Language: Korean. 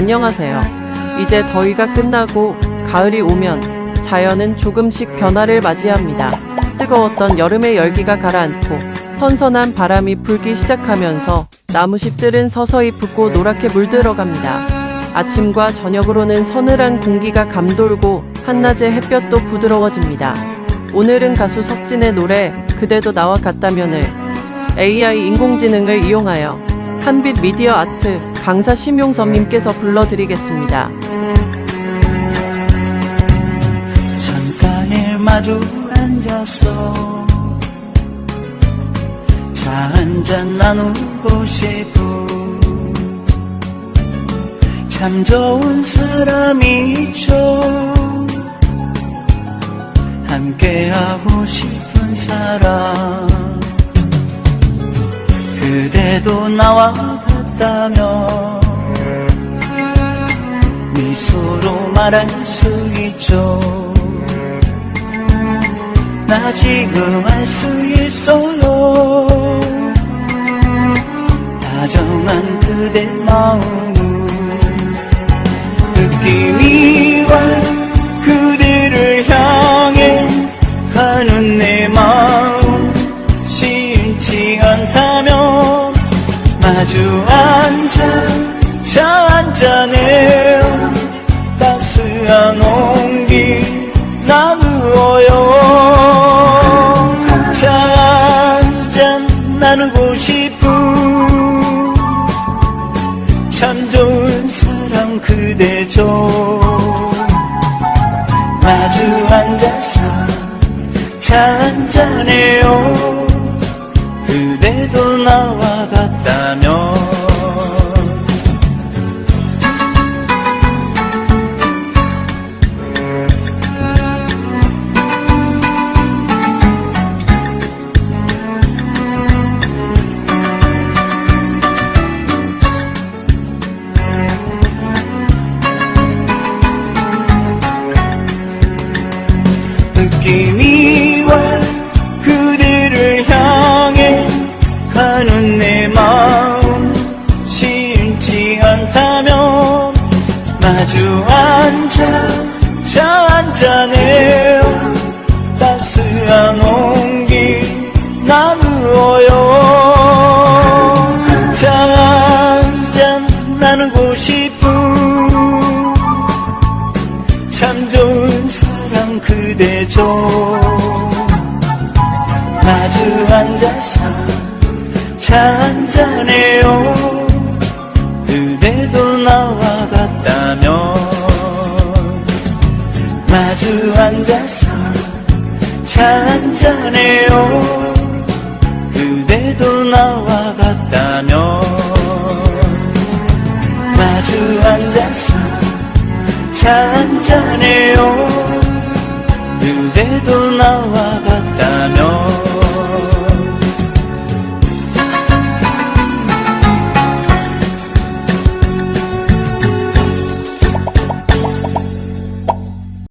안녕하세요. 이제 더위가 끝나고 가을이 오면 자연은 조금씩 변화를 맞이합니다. 뜨거웠던 여름의 열기가 가라앉고 선선한 바람이 불기 시작하면서 나무잎들은 서서히 붓고 노랗게 물들어갑니다. 아침과 저녁으로는 서늘한 공기가 감돌고 한낮의 햇볕도 부드러워집니다. 오늘은 가수 석진의 노래 그대도 나와 같다면을 AI 인공지능을 이용하여 한빛 미디어 아트 강사 심용선님께서 불러드리겠습니다. 창가에 마주 앉아서 차 한잔 나누고 싶어. 참 좋은 사람이 있죠. 함께하고 싶은 사람. 그대도 나와 같다면 미소로 말할 수 있죠. 나 지금 알 수 있어요. 다정한 그대 마음은 느낌이 와 그대를 향해 가는 내 마음 싫지 않다면 마주 나누어요. 차 한잔 나누고 싶은 참 좋은 사람 그대죠 마주 앉아서 차 한잔해요. 그대도 나와 느낌이 와 그대를 향해 가는 내 마음 싫지 않다면 마주 앉아 차 한잔해요 따스한 온기 나누어요. 차 한잔 나누고 싶은 참좋 그대죠. 마주 앉아서 차 한잔해요. 그대도 나와 같다면 마주 앉아서 차 한잔해요. 그대도 나와 같다면 마주 앉아서 차 한잔해요 বেদনা